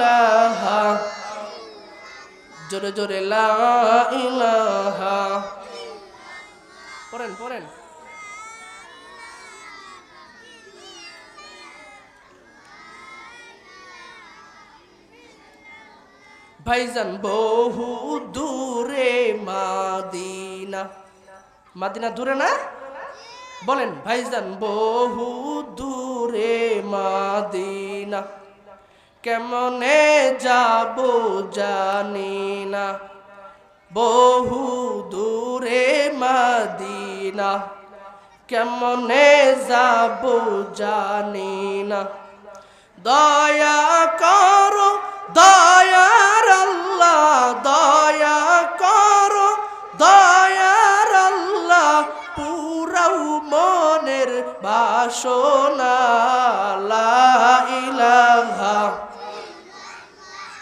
ইলাহা। জোরে জোরে, লা ইলাহা। পড়েন পড়েন। ভাইজান বহু দূরে মাদিনা। মাদিনা দূরে না? বলেন, ভাইজান বহু দূরে মাদিনা। কেমনে যাব জানি না। বহু দূরে মাদিনা, কেমনে যাব জানি না। দয়া করো, দয়ার আল্লাহ, দয়া করো, দয়ার আল্লাহ, পুরাও মনের বাসনা